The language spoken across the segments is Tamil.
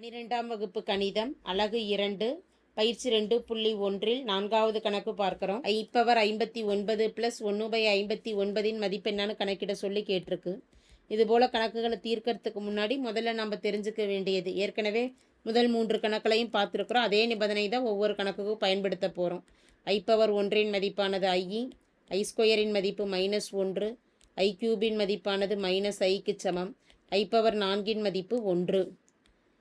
பனிரெண்டாம் வகுப்பு கணிதம் அலகு இரண்டு பயிற்சி ரெண்டு புள்ளி ஒன்றில் நான்காவது கணக்கு பார்க்குறோம். ஐ பவர் ஐம்பத்தி ஒன்பது ப்ளஸ் ஒன்று பை ஐம்பத்தி ஒன்பதின் மதிப்பு என்னன்னு கணக்கிட சொல்லி கேட்டிருக்கு. இதுபோல் கணக்குகளை தீர்க்கறதுக்கு முன்னாடி முதல்ல நம்ம தெரிஞ்சுக்க வேண்டியது. ஏற்கனவே முதல் மூன்று கணக்குலையும் பார்த்துருக்குறோம். அதே நிபந்தனை தான் ஒவ்வொரு கணக்குக்கும் பயன்படுத்த போகிறோம் ஐ பவர் ஒன்றின் மதிப்பானது ஐ ஐ ஸ்கொயரின் மதிப்பு மைனஸ் ஒன்று ஐ கியூபின் மதிப்பானது மைனஸ் ஐக்கு சமம். ஐ பவர் நான்கின் மதிப்பு ஒன்று.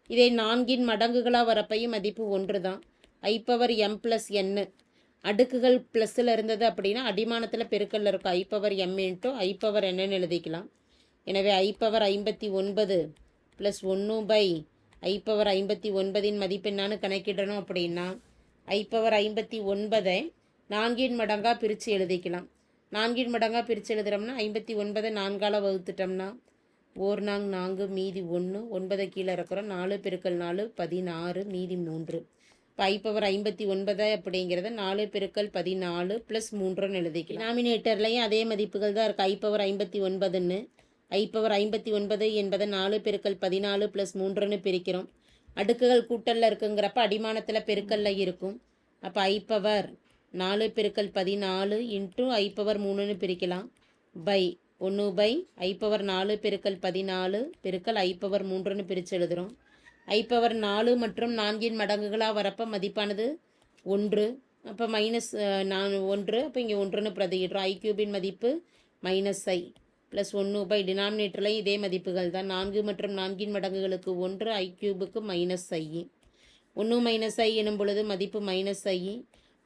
இதை நான்கின் மடங்குகளாக வரப்பையும் மதிப்பு ஒன்று தான் i power m plus n அடுக்குகள் ப்ளஸ்ஸில் இருந்தது அப்படின்னா அடிமானத்தில் பெருக்கல்ல இருக்கும். I power m into i power என்னன்னு எழுதிக்கலாம். எனவே ஐ பவர் ஐம்பத்தி ஒன்பது ப்ளஸ் ஒன்று பை ஐ பவர் ஐம்பத்தி ஒன்பதின் மதிப்பு என்னான்னு கணக்கிடணும் அப்படின்னா ஐ பவர் ஐம்பத்தி ஒன்பதை நான்கின் மடங்காக பிரித்து எழுதிக்கலாம். நான்கின் மடங்காக பிரித்து எழுதுகிறோம்னா ஐம்பத்தி ஒன்பதை நான்கால் வகுத்துட்டோம்னா ஓர் நாங் நான்கு மீதி ஒன்று ஒன்பதை கீழே இருக்கிறோம் நாலு பெருக்கல் நாலு பதினாறு மீதி மூன்று. இப்போ பவர் ஐம்பத்தி ஒன்பது அப்படிங்கிறத நாலு பெருக்கல் பதினாலு ப்ளஸ் மூன்றுன்னு எழுதிக்கலாம். நாமினேட்டர்லையும் அதே மதிப்புகள் தான் இருக்குது ஐ பவர் ஐம்பத்தி ஒன்பதுன்னு. ஐ பவர் ஐம்பத்தி ஒன்பது என்பதை நாலு பெருக்கல் பதினாலு ப்ளஸ் மூன்றுன்னு பிரிக்கிறோம். அடுக்குகள் கூட்டலில் இருக்குங்கிறப்ப அடிமானத்தில் பெருக்கல்ல இருக்கும். அப்போ ஐ பவர் நாலு பெருக்கல் பதினாலு இன்ட்டு ஐ பவர் மூணுன்னு பிரிக்கலாம். பை ஒன்று பை ஐ பவர் நாலு பெருக்கல் பதினாலு பெருக்கல் ஐ பவர் மூன்றுன்னு பிரித்து எழுதுகிறோம் ஐ பவர் நாலு மற்றும் நான்கின் மடங்குகளாக வரப்போ மதிப்பானது ஒன்று. அப்போ மைனஸ் நான் ஒன்று அப்போ இங்கே ஒன்றுன்னு பிரதியிடுறோம். ஐ கியூபின் மதிப்பு மைனஸ் ஐ ப்ளஸ் ஒன்று பை டினாமினேட்டர்லையும் இதே மதிப்புகள் தான். நான்கு மற்றும் நான்கின் மடங்குகளுக்கு ஒன்று ஐ கியூபுக்கு மைனஸ் ஐ ஒன்று மைனஸ் ஐ எனும் பொழுது மதிப்பு மைனஸ் ஐ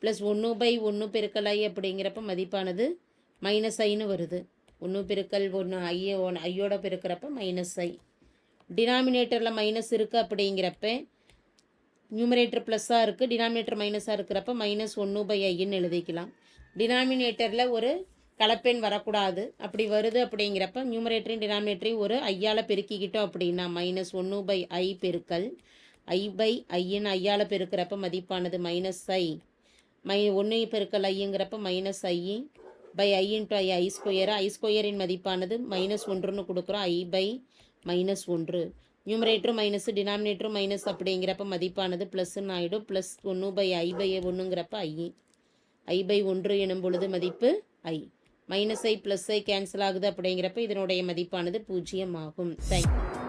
ப்ளஸ் ஒன்று பை ஒன்று பெருக்கல் ஐ அப்படிங்கிறப்ப மதிப்பானது மைனஸ் ஐன்னு வருது. ஒன்று பெருக்கல் ஒன்று ஐயோ ஒன் ஐயோட பெருக்கிறப்ப மைனஸ் ஐ டினாமினேட்டரில் மைனஸ் இருக்குது அப்படிங்கிறப்ப நியூமரேட்டர் ப்ளஸ்ஸாக இருக்குது டினாமினேட்டர் மைனஸாக இருக்கிறப்ப மைனஸ் ஒன்று பை ஐன்னு எழுதிக்கலாம். டினாமினேட்டரில் ஒரு கலப்பெண் வரக்கூடாது. அப்படி வருது அப்படிங்கிறப்ப நியூமரேட்டரையும் டினாமினேட்டரையும் ஒரு ஐயால் பெருக்கிக்கிட்டோம் அப்படின்னா மைனஸ் ஒன்று பை ஐ பெருக்கல் ஐ பை ஐன்னு ஐயால் பெருக்கிறப்ப மதிப்பானது மைனஸ் ஐ மை ஒன்று பெருக்கல் ஐங்கிறப்ப minus i by i into i i square i ஸ்கொயரின் மதிப்பானது மைனஸ் ஒன்றுன்னு கொடுக்குறோம். ஐ பை மைனஸ் ஒன்று. நியூமரேட்டரும் மைனஸ் டினாமினேட்டரும் மைனஸ் அப்படிங்கிறப்ப மதிப்பானது ப்ளஸ்ன்னு ஆகிடும் ப்ளஸ் ஒன்று பை ஐ பை ஒன்றுங்கிறப்ப ஐ ஐ பை ஒன்று எனும் பொழுது மதிப்பு i minus i plus i cancel ஆகுது அப்படிங்கிறப்ப இதனுடைய மதிப்பானது பூஜ்ஜியம் ஆகும். தேங்க்யூ